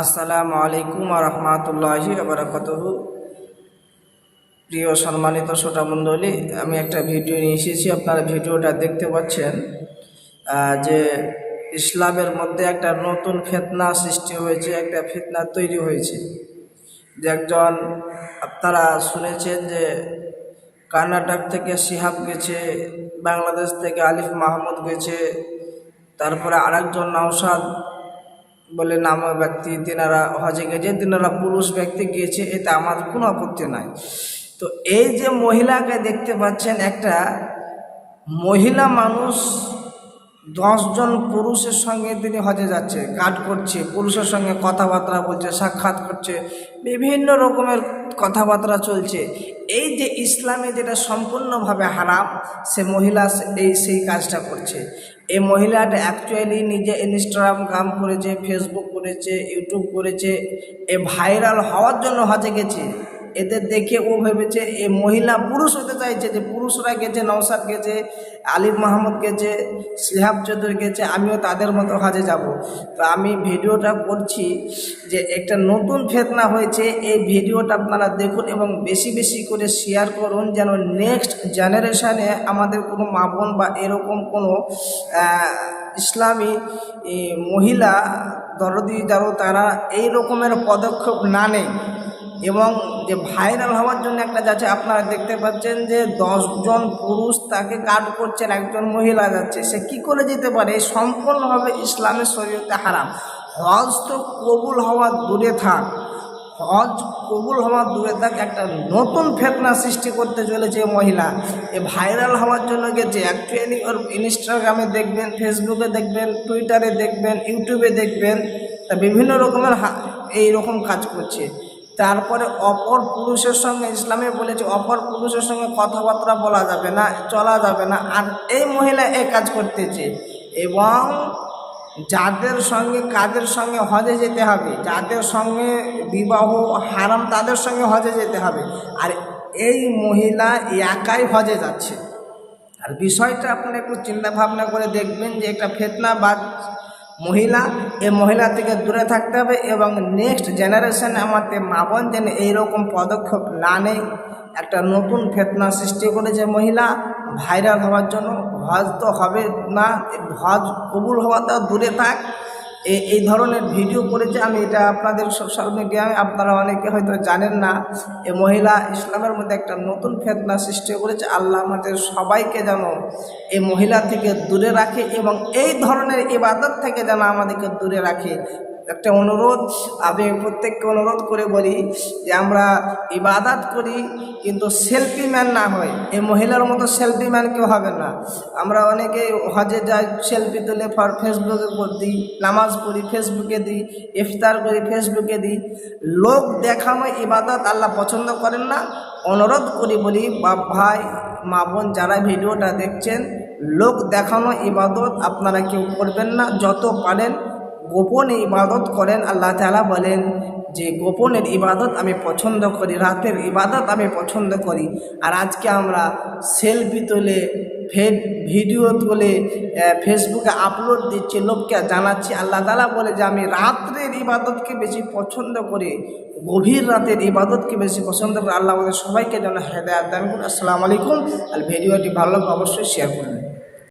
আসসালামু আলাইকুম রহমতুল্লাহি আবরাকাতহু প্রিয় সম্মানিত শ্রোতা মণ্ডলী, আমি একটা ভিডিও নিয়ে এসেছি, আপনারা ভিডিওটা দেখতে পাচ্ছেন যে ইসলামের মধ্যে একটা নতুন ফেতনা সৃষ্টি হয়েছে, একটা ফেতনা তৈরি হয়েছে। যে একজন, আপনারা শুনেছেন যে কর্ণাটক থেকে সিহাব গেছে, বাংলাদেশ থেকে আলিফ মাহমুদ গেছে, তারপরে আরেকজন নওশাদ বলে নাম ব্যক্তি তিনারা হজে গেছে, তিনারা পুরুষ ব্যক্তি গিয়েছে, এতে আমার কোনো আপত্তি নাই। তো এই যে মহিলাকে দেখতে পাচ্ছেন একটা মহিলা মানুষ দশজন পুরুষের সঙ্গে তিনি হজে যাচ্ছে কাট করছে, পুরুষের সঙ্গে কথাবার্তা বলছে, সাক্ষাৎ করছে, বিভিন্ন রকমের কথাবার্তা চলছে। এই যে ইসলামে যেটা সম্পূর্ণভাবে হারাম, সে মহিলা এই সেই কাজটা করছে। এই মহিলাটা অ্যাকচুয়ালি নিজে ইনস্টাগ্রাম করেছে ফেসবুক করেছে ইউটিউব করেছে, এ ভাইরাল হওয়ার জন্য হজে গেছে। এদের দেখে ও ভেবেছে, এ মহিলা পুরুষ হতে চাইছে যে, পুরুষরা গেছে নওসাদ গেছে, আলিফ মাহমুদ গেছে, সিহাব চৌধুরী গেছে, আমিও তাদের মতো হাজে যাব। তো আমি ভিডিওটা করছি যে, একটা নতুন ফেতনা হয়েছে, এই ভিডিওটা আপনারা দেখুন এবং বেশি বেশি করে শেয়ার করুন, যেন নেক্সট জেনারেশানে আমাদের কোনো মা বোন বা এরকম কোনো ইসলামী মহিলা দরদি যারা, তারা এই রকমের পদক্ষেপ না নেয়। এবং যে ভাইরাল হওয়ার জন্য একটা যাচ্ছে, আপনারা দেখতে পাচ্ছেন যে দশজন পুরুষ তাকে গার্ড করছেন, একজন মহিলা যাচ্ছে। সে কি করে যেতে পারে? সম্পূর্ণভাবে ইসলামের শরীরতে হারাম। হজ তো কবুল হওয়া দূরে থাক। হজ কবুল হওয়ার দূরে থাক, একটা নতুন ফেতনা সৃষ্টি করতে চলেছে মহিলা। এ ভাইরাল হওয়ার জন্য গেছে। অ্যাকচুয়ালি ওর ইনস্টাগ্রামে দেখবেন, ফেসবুকে দেখবেন, টুইটারে দেখবেন, ইউটিউবে দেখবেন। তা বিভিন্ন রকমের এই রকম কাজ করছে। তারপরে অপর পুরুষের সঙ্গে, ইসলামে বলেছে, অপর পুরুষের সঙ্গে কথাবার্তা বলা যাবে না, চলা যাবে না। আর এই মহিলা এই কাজ করতেছে। এবং যাদের সঙ্গে, কাদের সঙ্গে হজে যেতে হবে? যাদের সঙ্গে বিবাহ হারাম, তাদের সঙ্গে হজে যেতে হবে। আর এই মহিলা একাই হজে যাচ্ছে। আর বিষয়টা আপনি একটু চিন্তা ভাবনা করে দেখবেন যে একটা ফেতনাবাদ মহিলা, এ মহিলা থেকে দূরে থাকতে হবে এবং নেক্সট জেনারেশন আমাদের মা বোন যেন এইরকম পদক্ষেপ না নেয়। একটা নতুন ফেতনা সৃষ্টি করেছে মহিলা ভাইরাল হওয়ার জন্য হজ তো হবে না হজ কবুল হওয়াটা দূরে থাক। এই ধরনের ভিডিও করেছে। আমি এটা আপনাদের সোশ্যাল মিডিয়ায় আপনারা অনেকে হয়তো জানেন না, এ মহিলা ইসলামের মধ্যে একটা নতুন ফেতনা সৃষ্টি করেছে। আল্লাহ আমাদের সবাইকে যেন এই মহিলা থেকে দূরে রাখে এবং এই ধরনের ইবাদত থেকে যেন আমাদেরকে দূরে রাখে। একটা অনুরোধ, আমি প্রত্যেককে অনুরোধ করে বলি যে আমরা ইবাদাত করি, কিন্তু সেলফি ম্যান না হয়। এই মহিলার মতো সেলফি ম্যান কেউ হবে না। আমরা অনেকে হজে যাই, সেলফি তুলে ফর ফেসবুকে দিই নামাজ পড়ি, ফেসবুকে দিই ইফতার করি, ফেসবুকে দিই লোক দেখানো ইবাদত আল্লাহ পছন্দ করেন না। অনুরোধ করি বলি, বাপ ভাই, মা বোন যারা ভিডিওটা দেখছেন, লোক দেখানো ইবাদত আপনারা কেউ করবেন না। যত পারেন গোপনে ইবাদত করেন, আল্লাহ তাআলা বলেন যে, গোপনের ইবাদত আমি পছন্দ করি, রাতের ইবাদত আমি পছন্দ করি। আর আজকে আমরা সেলফি তুলে, ফেড, ভিডিও তুলে ফেসবুকে আপলোড দিচ্ছি, লোককে জানাচ্ছি। আল্লাহ তাআলা বলে যে, আমি রাত্রের ইবাদতকে বেশি পছন্দ করি, গভীর রাতের ইবাদতকে বেশি পছন্দ করি। আল্লাহ আমাদের সবাইকে যেন হেদায়াত দান করুন। আসসালামু আলাইকুম। আর ভিডিওটি ভালো অবশ্যই শেয়ার করবেন।